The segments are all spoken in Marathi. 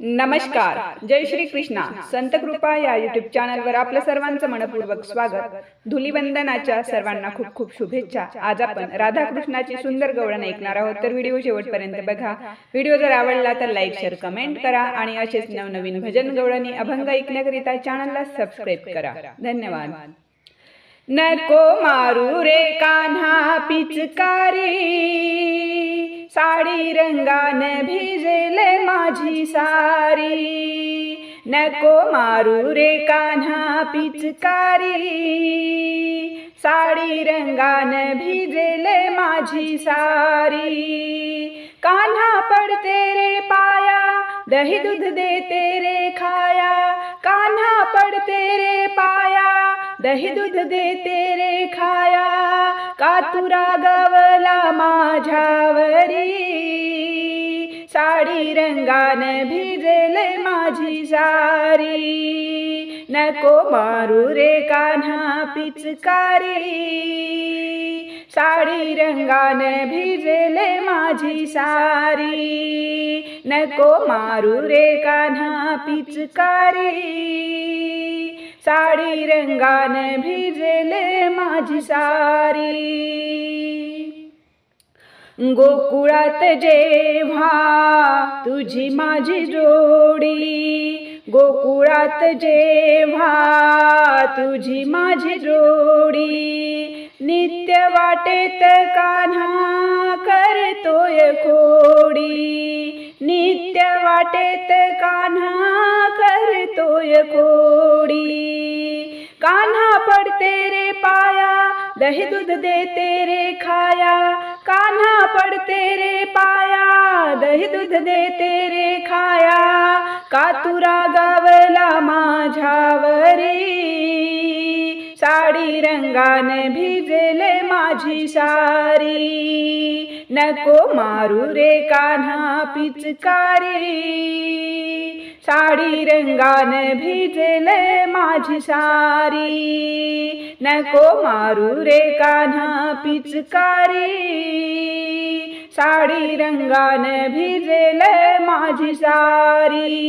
नमस्कार. जय श्री कृष्णा. संत कृपा या युट्यूब चॅनलवर आपलं सर्वांचं मनपूर्वक स्वागत. धुलीवंदनाच्या सर्वांना खूप खूप शुभेच्छा. आज आपण राधाकृष्णाची सुंदर गवळण ऐकणार आहोत. तर व्हिडिओ शेवटपर्यंत बघा. व्हिडिओ जर आवडला तर लाईक शेअर कमेंट करा आणि असेच नवनवीन भजन गवळणी अभंग ऐकण्याकरिता चॅनलला सबस्क्राईब करा. धन्यवाद. नको मारू रे कान्हा पिचकारी. साडी रंगान भिजेले माझी सारी. नको मारू रे कान्हा पिचकारी. साडी रंगान भिजेले माझी सारी. कान्हा पडते रे पाया दही दूध देते रे खाया. कान्हा पडते रे पाया दही दूध देते रे खाया. कातुरा गवला माझ्या रंगान भिजेल माझी सारी। नको मारू रे कान्हा पिचकारी। साडी रंगान भिजेल माझी सारी। नको मारू रे कान्हा पिचकारी। साडी रंगान भिजेल माझी सारी। गोकुळात जेव्हा तुझी माझी जोडी गोकुळात जेव्हा तुझी माझी जोडी नित्य वाटेत कान्हा करतोय खोडी. नित्य वाटेत कान्हा करतोय खोडी. कान्हा दही दूध देते रे खाया कान्हा पडते रे पाया. दही दूध देते रे खाया कातुरा गावला माझ्यावरी. साडी रंगाने भिजले माझी सारी. नको मारू रे कान्हा पिचकारी. साडी रंगान भिजेल माझी सारी. नको मारू रे कान्हा पिचकारी. साडी रंगान भिजेल माझी सारी.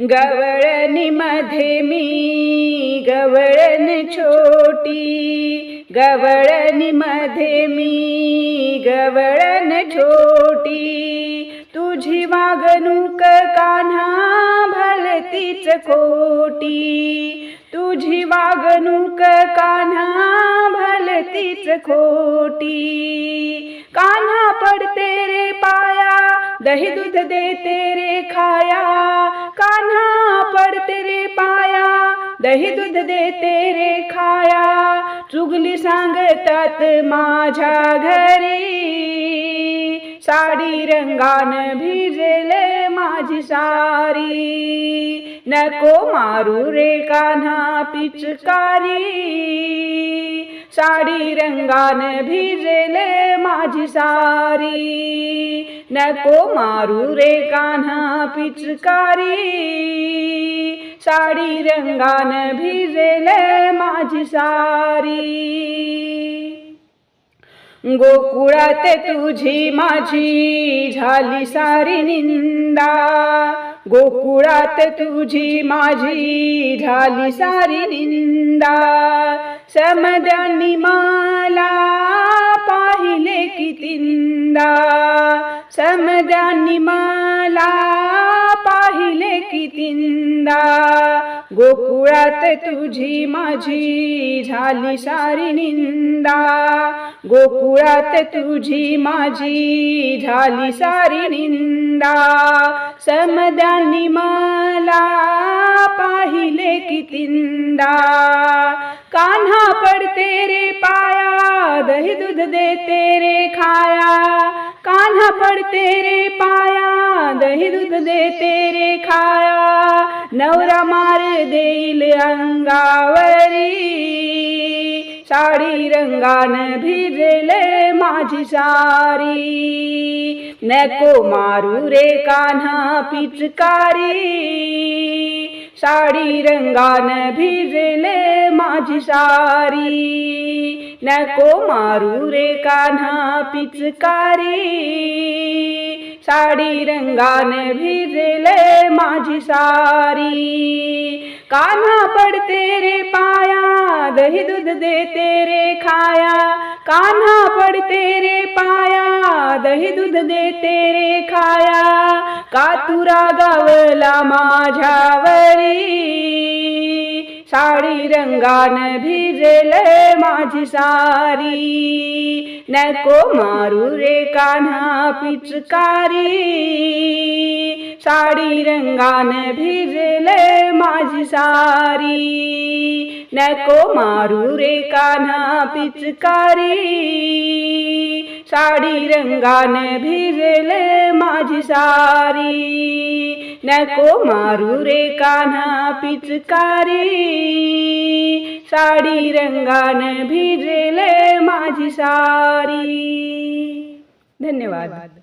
गवळणीमध्ये मी गवळण छोटी. गवळणीमध्ये मी गवळ खोटी तुझी वागणूक कान्हा भलतीच खोटी. कान्हा पडते रे पाया दही दूध देते रे खाया. कान्हा पडते रे पाया दही दूध देते रे खाया. चुगली सांगतात माझ्या घरी साडी रंगान भिजले माझी सारी. नको मारू रे कान्हा पिचकारी. साडी रंगान भिजले माझी सारी. नको मारू रे कान्हा पिचकारी. साडी रंगान भिजले माझी सारी. गोकुळात तुझी माझी झाली सारी निंदा. गोकुळात तुझी माझी झाली सारी निंदा. समद्यांनी मला पाहिले कितींदा समद्यांनी मला पाहिले कितींदा गोकुळात तुझी माझी झाली सारी निंदा. गोकुळात तुझी माझी झाली सारी निंदा. समदानी मला पाहिले कितींदा कान्हा पडते रे पाया दही दूध देते रे खाया. कान्हा पडते रे पाया दही दूध देते रे नवरा मार देईल अंगावरी. साडी रंगान भिजले माझी सारी. नको मारू रे कान्हा पिचकारी. साडी रंगान भिजले माझी सारी. नको मारू रे कान्हा पिचकारी. साडी रंगाने भिजले माझी सारी. कान्हा पडते रे पाया दही दूध देते रे खाया. कान्हा पडते रे पाया दही दूध देते रे खाया. कातुरा गावला माझ्यावरी. साडी रंगान भिजले माझी सारी. नको मारू रे कान्हा पिचकारी. साडी रंगान भिजले माझी सारी. नको मारू रे कान्हा पिचकारी. साडी रंगाने भिजले माझी सारी. नको मारू रे कान्हा पिचकारी. साडी रंगाने भिजले माझी सारी. धन्यवाद.